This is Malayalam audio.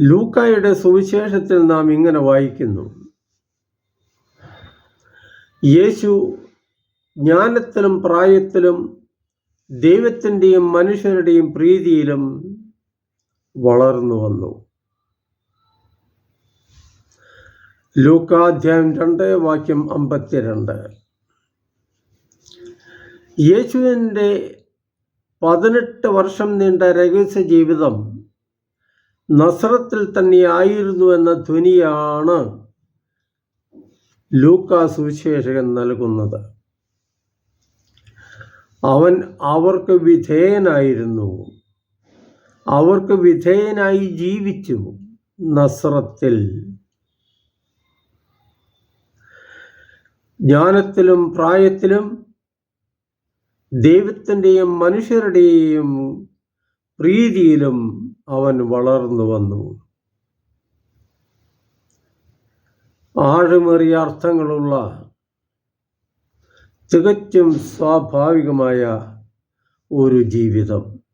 ലൂക്കായുടെ സുവിശേഷത്തിൽ നാം ഇങ്ങനെ വായിക്കുന്നു. യേശു ജ്ഞാനത്തിലും പ്രായത്തിലും ദൈവത്തിന്റെയും മനുഷ്യരുടെയും പ്രീതിയിലും വളർന്നു വന്നു. ലൂക്കാധ്യായം രണ്ട് വാക്യം അമ്പത്തിരണ്ട്. യേശുവിന്റെ പതിനെട്ട് വർഷം നീണ്ട രഹസ്യ ജീവിതം നസ്രത്തിൽ തന്നെ ആയിരുന്നു എന്ന ധ്വനിയാണ് ലൂക്കാ സുവിശേഷകൻ നൽകുന്നത്. അവൻ അവർക്ക് വിധേയനായിരുന്നു. അവർക്ക് വിധേയനായി ജീവിച്ചു നസ്രത്തിൽ. ജ്ഞാനത്തിലും പ്രായത്തിലും ദൈവത്തിന്റെയും മനുഷ്യരുടെയും പ്രീതിയിലും അവൻ വളർന്നു വന്നു. ആഴമേറിയ അർത്ഥങ്ങളുള്ള തികച്ചും സ്വാഭാവികമായ ഒരു ജീവിതം.